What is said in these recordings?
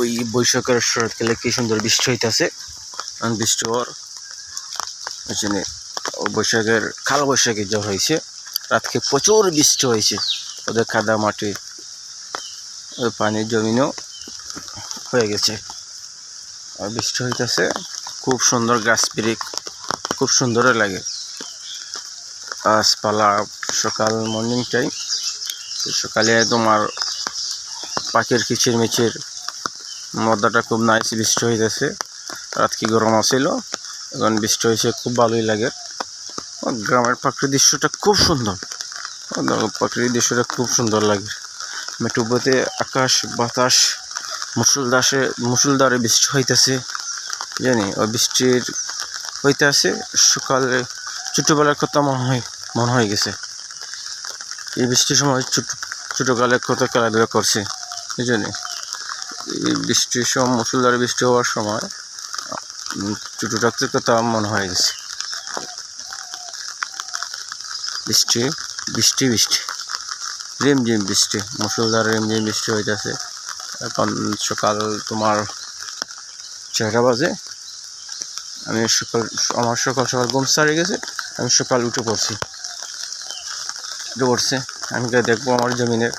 ওই বৈশাখের শরৎকালে কি সুন্দর বৃষ্টি হইতাছে? বৃষ্টি হওয়ার ওইখানে ও বৈশাখের, কাল বৈশাখী জ্বর হয়েছে, রাতকে প্রচুর বৃষ্টি হয়েছে। ওদের কাদা মাটি ওই পানির জমিনও হয়ে গেছে। আর বৃষ্টি হইতাছে, খুব সুন্দর গাছ বিরিক খুব সুন্দর লাগে। গাছপালা, সকাল মর্নিং টাইম সকালে তোমার পাখির কিচির মিচির মদ্দাটা খুব নাইস বৃষ্টি হইতেছে। রাত কি গরম আছিল? এখন বৃষ্টি হয়েছে খুব ভালোই লাগে। গ্রামের প্রাকৃতিক দৃশ্যটা খুব সুন্দর। প্রাকৃতিক দৃশ্যটা খুব সুন্দর লাগে। মেটুবোতে আকাশ, বাতাস মুসুলদাসে মুসুলদারে বৃষ্টি হইতেছে। জানি, ওই বৃষ্টির হইতে আছে সকালে, ছোটোবেলার কথা মনে হয়, মনে হয়ে গেছে। এই বৃষ্টির সময় ছোট ছোটোকালে কত খেলাধুলা করছে এই জন্যে বৃষ্টির সময় মুসুলধারে বৃষ্টি হওয়ার সময় ছোটো থাকতে কথা মনে হয়ে গেছে। বৃষ্টি বৃষ্টি বৃষ্টি। রিমঝিম বৃষ্টি, মুসুলধারে রিমঝিম বৃষ্টি হইতেছে। এখন সকাল তোমার ছয়টা বাজে। আমি সকাল, আমার সকাল সকাল ঘুম সারে গেছে, আমি সকাল উঠে পড়ছি। উঠে পড়ছে, আমি দেখব আমার জমিনের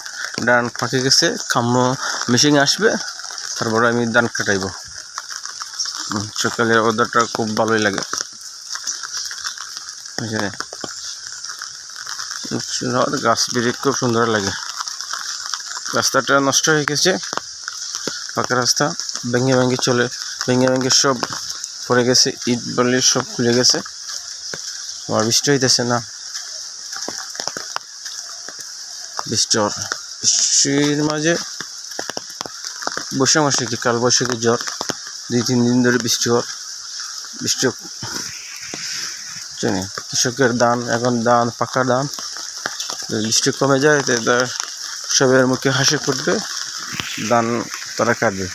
ধান ফাঁকে গেছে খাম্য মেশিন আসবে, তারপরে আমি ধান কাটাইব। সকালের ওয়েদারটা খুব ভালোই লাগে। গাছ বিরিক খুব সুন্দর লাগে। রাস্তাটা নষ্ট হয়ে গেছে, পাকা রাস্তা, ভেঙে ভেঙে চলে, ভেঙে ভেঙে সব পড়ে গেছে, ইট বলে সব খুলে গেছে। আমার বৃষ্টি হইতেছে না। বৃষ্টি বৃষ্টির মাঝে বৈশাখ মাসে কি? কাল বৈশাখী জ্বর, দুই, তিন দিন ধরে বৃষ্টি হওয়ার, বৃষ্টি জানি কৃষকের দান এখন দান পাকা দান বৃষ্টি কমে যায় তাই সবের মুখে হাসি ফুটবে দান তারা কাটবে।